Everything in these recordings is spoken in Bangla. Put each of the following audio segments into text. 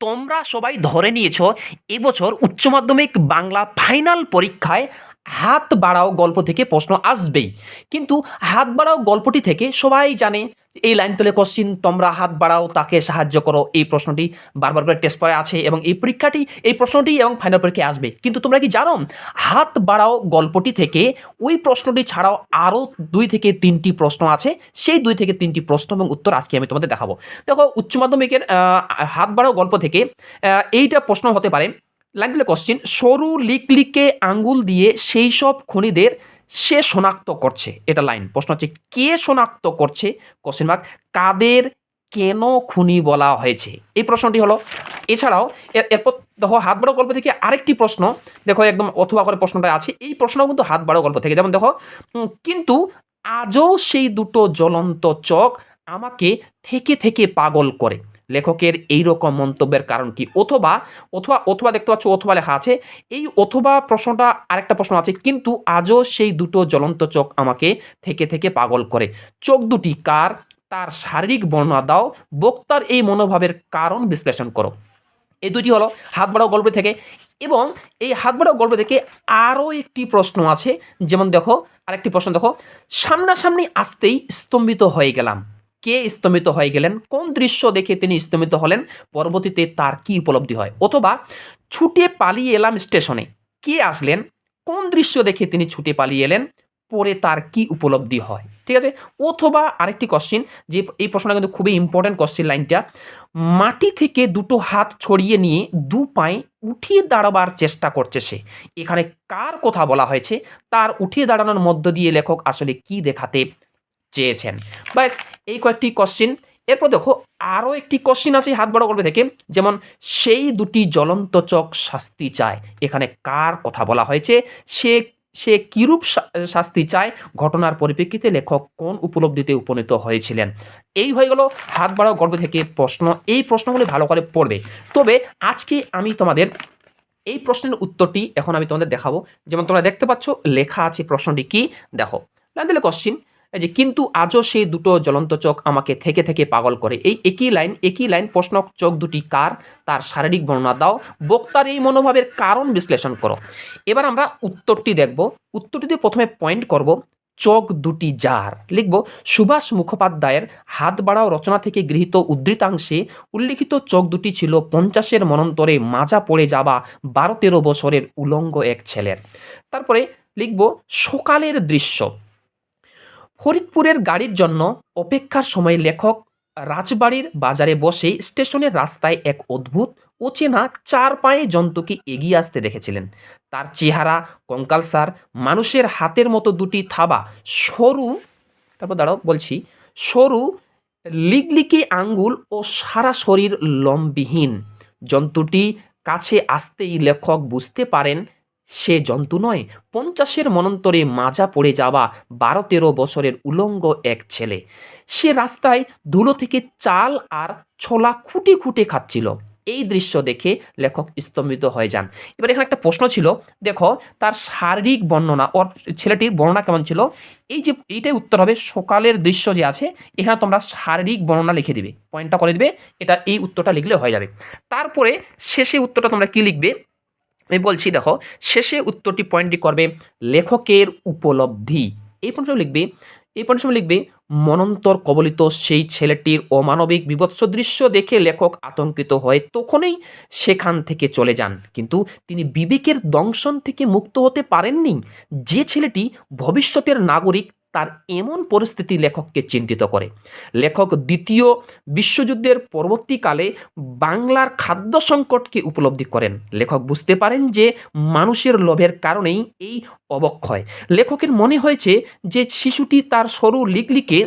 তোমরা সবাই ধরে নিয়েছ এবছর উচ্চ মাধ্যমিক বাংলা ফাইনাল পরীক্ষায় হাত বাড়াও গল্প থেকে প্রশ্ন আসবেই। কিন্তু হাত বাড়াও গল্পটি থেকে সবাই জানে এই লাইন তুলে কোশ্চিন তোমরা হাত বাড়াও, তাকে সাহায্য করো, এই প্রশ্নটি বারবার করে টেস্ট পরে আছে এবং এই পরীক্ষাটি, এই প্রশ্নটি এবং ফাইনাল পরীক্ষায় আসবে। কিন্তু তোমরা কি জানো, হাত বাড়াও গল্পটি থেকে ওই প্রশ্নটি ছাড়াও আরও দুই থেকে তিনটি প্রশ্ন আছে। সেই দুই থেকে তিনটি প্রশ্ন এবং উত্তর আজকে আমি তোমাদের দেখাবো। দেখো, উচ্চ মাধ্যমিকের হাত বাড়াও গল্প থেকে এইটা প্রশ্ন হতে পারে লাইন দিলে কোশ্চিন সরু লিকলিকে আঙ্গুল দিয়ে সেই সব খনিদের সে শনাক্ত করছে। এটা লাইন প্রশ্ন হচ্ছে, কে শনাক্ত করছে? কোশ্চেন মার্ক কাদের কেন খুনি বলা হয়েছে? এই প্রশ্নটি হলো, এছাড়াও, এর- এরপর দেখো, হাত বাড়ো গল্প থেকে আরেকটি প্রশ্ন, দেখো, একদম অথবা করে প্রশ্নটা আছে, এই প্রশ্নও কিন্তু হাত বাড়ো গল্প থেকে, যেমন দেখো কিন্তু আজও সেই দুটো জ্বলন্ত চক আমাকে থেকে থেকে পাগল করে। লেখকের এই রকম মন্তব্যের কারণ কি? অথবা অথবা অথবা দেখতে পাচ্ছ, অথবা লেখা আছে। এই অথবা প্রশ্নটা আরেকটা প্রশ্ন আছে, কিন্তু আজও সেই দুটো জ্বলন্ত চোখ আমাকে থেকে থেকে পাগল করে। চোখ দুটি কার? তার শারীরিক বর্ণনা দাও, বক্তার এই মনোভাবের কারণ বিশ্লেষণ করো। এই দুটি হলো হাত বাড়াও গল্প থেকে এবং এই হাত বাড়াও গল্প থেকে আরও একটি প্রশ্ন আছে। যেমন দেখো, আরেকটি প্রশ্ন দেখো, সামনাসামনি আসতেই স্তম্ভিত হয়ে গেলাম। কে স্তম্ভিত হয়ে গেলেন? কোন দৃশ্য দেখে তিনি স্তম্ভিত হলেন? পরবর্তীতে তার কি উপলব্ধি হয়? অথবা ছুটে পালিয়ে এলাম স্টেশনে। কে আসলেন? কোন দৃশ্য দেখে তিনি ছুটে পালিয়ে এলেন? পরে তার কি উপলব্ধি হয়? ঠিক আছে? অথবা আরেকটি কোশ্চিন যে এই প্রশ্নটা কিন্তু খুবই ইম্পর্টেন্ট কোশ্চিন লাইনটা। মাটি থেকে দুটো হাত ছড়িয়ে নিয়ে দু পায়ে উঠিয়ে দাঁড়াবার চেষ্টা করছে সে। এখানে কার কথা বলা হয়েছে? তার উঠিয়ে দাঁড়ানোর মধ্য দিয়ে লেখক আসলে কি দেখাতে চেয়েছেন। ব্যাস, এই কয়েকটি কোশ্চিন এরপর দেখো, আরও একটি কোশ্চিন আছে, হাত বড় করবে থেকে যেমন, সেই দুটি জ্বলন্ত চোখ শাস্তি চায়। এখানে কার কথা বলা হয়েছে? সে সে কিরূপ শাস্তি চায়? ঘটনার পরিপ্রেক্ষিতে লেখক কোন উপলব্ধিতে উপনীত হয়েছিলেন? এই হয়ে গেল হাত বাড়াও গর্ব থেকে প্রশ্ন। এই প্রশ্নগুলি ভালো করে পড়বে। তবে আজকে আমি তোমাদের এই প্রশ্নের উত্তরটি এখন আমি তোমাদের দেখাবো। যেমন তোমরা দেখতে পাচ্ছ, লেখা আছে প্রশ্নটি কি? দেখো লাইন দিলে কোশ্চিন যে, কিন্তু আজও সেই দুটো জ্বলন্ত চোখ আমাকে থেকে থেকে পাগল করে। এই একই লাইন একই লাইন প্রশ্ন চোখ দুটি কার? তার শারীরিক বর্ণনা দাও। বক্তার এই মনোভাবের কারণ বিশ্লেষণ করো। এবার আমরা উত্তরটি দেখব। উত্তরটিতে প্রথমে পয়েন্ট করব, চোখ দুটি যার? লিখব, সুভাষ মুখোপাধ্যায়ের হাত বাড়াও রচনা থেকে গৃহীত উদ্ধৃতাংশে উল্লিখিত চোখ দুটি ছিল পঞ্চাশের মনন্তরে মাজা পড়ে যাওয়া বারো তেরো বছরের উলঙ্গ এক ছেলের। তারপরে লিখব, সকালের দৃশ্য। ফরিদপুরের গাড়ির জন্য অপেক্ষার সময় লেখক রাজবাড়ির বাজারে বসে স্টেশনের রাস্তায় এক অদ্ভুত অচেনা চার পায়ে জন্তুকে এগিয়ে আসতে দেখেছিলেন। তার চেহারা কঙ্কালসার মানুষের হাতের মতো দুটি থাবা, সরু, তারপর দাঁড়াও, বলছি, সরু লিগলিকি আঙ্গুল ও সারা শরীর লম্বিহীন। জন্তুটি কাছে আসতেই লেখক বুঝতে পারেন সে জন্তু নয়, পঞ্চাশের মনন্তরে মাজা পড়ে যাওয়া বারো তেরো বছরের উলঙ্গ এক ছেলে। সে রাস্তায় ধুলো থেকে চাল আর ছোলা খুঁটে খুঁটে খাচ্ছিল। এই দৃশ্য দেখে লেখক স্তম্ভিত হয়ে যান। এবার এখানে একটা প্রশ্ন ছিল, দেখো, তার শারীরিক বর্ণনা, ওর ছেলেটির বর্ণনা কেমন ছিল? এই যে, এইটাই উত্তর হবে, সকালের দৃশ্য যে আছে, এখানে তোমরা শারীরিক বর্ণনা লিখে দিবে, পয়েন্টটা করে দিবে, এটা এই উত্তরটা লিখলে হয়ে যাবে। তারপরে শেষে উত্তরটা তোমরা কি লিখবে? আমি বলছি, দেখো, শেষে উত্তরটি পয়েন্টটি করবে লেখকের উপলব্ধি। এই পয়েন্ট লিখবে, এই পয়েন্ট লিখবে, মনন্তর কবলিত সেই ছেলেটির অমানবিক বিভৎস দৃশ্য দেখে লেখক আতঙ্কিত হয়, তখনই সেখান থেকে চলে যান। কিন্তু তিনি বিবেকের দংশন থেকে মুক্ত হতে পারেননি। যে ছেলেটি ভবিষ্যতের নাগরিক তার এমন পরিস্থিতি লেখককে চিন্তিত করে। লেখক দ্বিতীয় বিশ্বযুদ্ধের পরবর্তীকালে বাংলার খাদ্য সংকটকে উপলব্ধি করেন। লেখক বুঝতে পারেন যে মানুষের লোভের কারণেই এই অবক্ষয়। লেখকের মনে হয়েছে যে শিশুটি তার সরু লিকলিকে,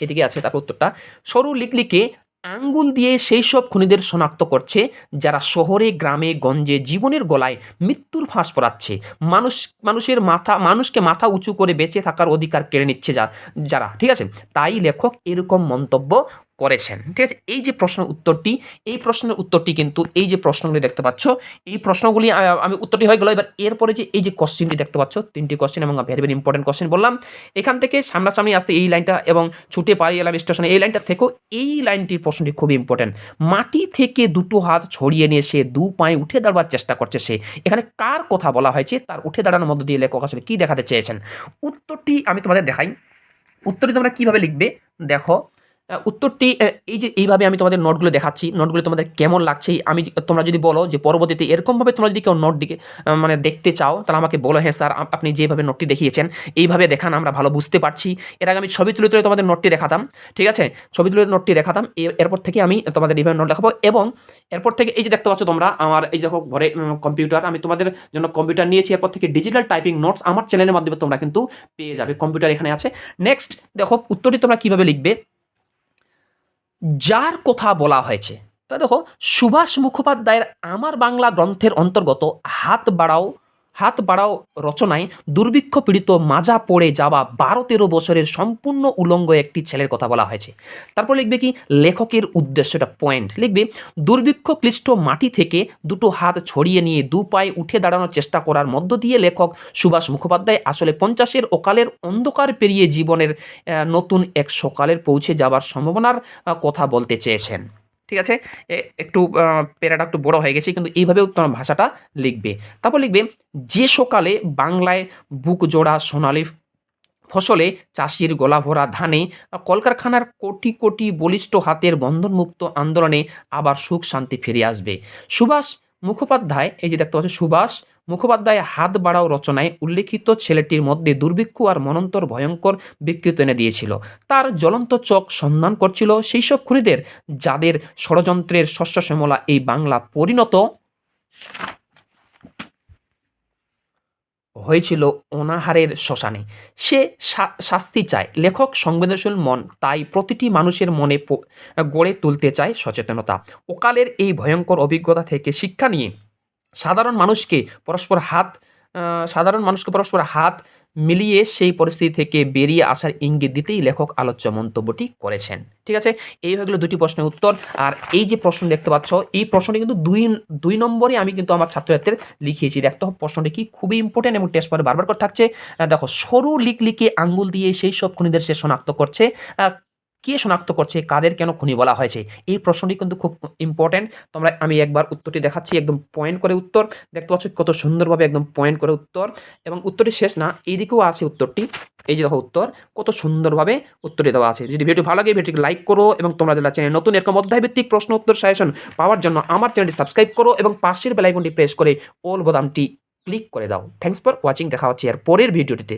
এদিকে আছে তার উত্তরটা, সরু লিকলিকে আঙ্গুল দিয়ে সেই সব খুনিদের শনাক্ত করছে, যারা শহরে, গ্রামে, গঞ্জে জীবনের গলায় মৃত্যুর ফাঁস পড়াচ্ছে মানুষ, মানুষের মাথা, মানুষকে মাথা উঁচু করে বেঁচে থাকার অধিকার কেড়ে নিচ্ছে যা, যারা, ঠিক আছে? তাই লেখক এরকম মন্তব্য করেছেন। ঠিক আছে? এই যে প্রশ্ন উত্তরটি, এই প্রশ্নের উত্তরটি কিন্তু এই যে প্রশ্নগুলি দেখতে পাচ্ছ, এই প্রশ্নগুলি আমি উত্তরটি হয়ে গেল। এবার এরপরে যে এই যে কোশ্চেনটি দেখতে পাচ্ছ, তিনটি কোশ্চেন এবং ভেরি ভেরি ইম্পর্টেন্ট কোশ্চেন বললাম। এখান থেকে সামনাসামনি আসতে এই লাইনটা এবং ছুটে পালিয়ে এলাম স্টেশনে এই লাইনটা থেকেও এই লাইনটির প্রশ্নটি খুবই ইম্পর্টেন্ট মাটি থেকে দুটো হাত ছড়িয়ে নিয়ে সে দু পায়ে উঠে দাঁড়াবার চেষ্টা করছে সে। এখানে কার কথা বলা হয়েছে? তার উঠে দাঁড়ানোর মধ্য দিয়ে লেখক আসলে কী দেখাতে চেয়েছেন? উত্তরটি আমি তোমাদের দেখাই। উত্তরটি তোমরা কীভাবে লিখবে? দেখো উত্তরটি এই যে এইভাবে আমি তোমাদের নোটগুলো দেখাচ্ছি, নোটগুলো তোমাদের কেমন লাগছে আমি তোমরা যদি বলো যে পরবর্তীতে এরকমভাবে তোমরা যদি কেউ নোট দিকে মানে দেখতে চাও, তাহলে আমাকে বলো হ্যাঁ স্যার, আপ- আপনি যেভাবে নোটটি দেখিয়েছেন, এইভাবে দেখান, আমরা ভালো বুঝতে পারছি। এর আগে আমি ছবি তুলে তুলে তোমাদের নোটটি দেখাতাম, ঠিক আছে? ছবি তুলে নোটটি দেখাতাম এরপর থেকে আমি তোমাদের এইভাবে নোট দেখাবো এবং এরপর থেকে এই যে দেখতে পাচ্ছ তোমরা, আমার এই দেখো ঘরে কম্পিউটার, আমি তোমাদের জন্য কম্পিউটার নিয়েছি, এরপর থেকে ডিজিটাল টাইপিং নোটস আমার চ্যানেলের মাধ্যমে তোমরা কিন্তু পেয়ে যাবে, কম্পিউটার এখানে আছে। নেক্সট, দেখো, উত্তরটি তোমরা কীভাবে লিখবে? যার কথা বলা হয়েছে। তা দেখো সুভাষ মুখোপাধ্যায়ের আমার বাংলা গ্রন্থের অন্তর্গত হাত বাড়াও হাত বাড়াও রচনায় দুর্ভিক্ষ পীড়িত মাজা পড়ে যাওয়া বারো তেরো বছরের সম্পূর্ণ উলঙ্গ একটি ছেলের কথা বলা হয়েছে। তারপর লিখবে কি? লেখকের উদ্দেশ্যটা পয়েন্ট লিখবে, দুর্ভিক্ষ ক্লিষ্ট মাটি থেকে দুটো হাত ছড়িয়ে নিয়ে দু পায়ে উঠে দাঁড়ানোর চেষ্টা করার মধ্য দিয়ে লেখক সুভাষ মুখোপাধ্যায় আসলে পঞ্চাশের ওকালের অন্ধকার পেরিয়ে জীবনের নতুন এক সকালের পৌঁছে যাওয়ার সম্ভাবনার কথা বলতে চেয়েছেন। ঠিক আছে? একটু পেরাটা একটু বড় হয়ে গেছে, কিন্তু এইভাবেও তোমার ভাষাটা লিখবে। তারপর লিখবে, যে সকালে বাংলায় বুক জোড়া সোনালি ফসলে চাষির গলা ভরা ধানে, কলকারখানার কোটি কোটি বলিষ্ঠ হাতের বন্ধনমুক্ত আন্দোলনে আবার সুখ শান্তি ফিরে আসবে। সুভাষ মুখোপাধ্যায়, এই যে দেখতে পাচ্ছ সুভাষ মুখোপাধ্যায় হাত বাড়াও রচনায় উল্লেখিত ছেলেটির মধ্যে দুর্ভিক্ষ আর মনন্তর ভয়ঙ্কর বিকৃত এনে দিয়েছিল। তার জ্বলন্ত চোখ সন্ধান করছিল সেই সব খুনিদের যাদের ষড়যন্ত্রের শস্য শ্যামলা এই বাংলা পরিণত হয়েছিল অনাহারের শ্মশানে। সে শাস্তি চায়। লেখক সংবেদনশীল মন তাই প্রতিটি মানুষের মনে গড়ে তুলতে চায় সচেতনতা। ওকালের এই ভয়ঙ্কর অভিজ্ঞতা থেকে শিক্ষা নিয়ে সাধারণ মানুষকে পরস্পর হাত সাধারণ মানুষকে পরস্পর হাত মিলিয়ে সেই পরিস্থিতি থেকে বেরিয়ে আসার ইঙ্গিত দিতেই লেখক আলোচ্য মন্তব্যটি করেছেন। ঠিক আছে? এই হয়ে গেলো দুটি প্রশ্নের উত্তর। আর এই যে প্রশ্ন দেখতে পাচ্ছ, এই প্রশ্নটি কিন্তু দুই দুই নম্বরে আমি কিন্তু আমার ছাত্রছাত্রীদের লিখিয়েছি। দেখতে হবে প্রশ্নটি কি খুবই ইম্পর্টেন্ট এবং টেস্ট পরে বারবার করে থাকছে। দেখো, সরু লিক লিকে আঙ্গুল দিয়ে সেই সব খুনিদের সে শনাক্ত করছে। কে শনাক্ত করছে, কাদের কেন খুনি বলা হয়েছে? এই প্রশ্নটি কিন্তু খুব ইম্পর্টেন্ট তোমরা, আমি একবার উত্তরটি দেখাচ্ছি, একদম পয়েন্ট করে উত্তর। দেখতে পাচ্ছ কত সুন্দরভাবে একদম পয়েন্ট করে উত্তর। এবং উত্তরটি শেষ না, এইদিকেও আছে উত্তরটি। এই যে দেখো উত্তর, কত সুন্দরভাবে উত্তরটি দেওয়া আছে। যদি ভিডিও ভালো লাগে ভিডিওটি লাইক করো এবং তোমরা যারা চ্যানেল নতুন, এরকম অধ্যায়ভিত্তিক প্রশ্ন উত্তর সাজেশন পাওয়ার জন্য আমার চ্যানেলটি সাবস্ক্রাইব করো এবং পাশের বেলাইকনটি প্রেস করে অল বোতামটি ক্লিক করে দাও। থ্যাংকস ফর ওয়াচিং দেখা হচ্ছে এর পরের ভিডিওটিতে।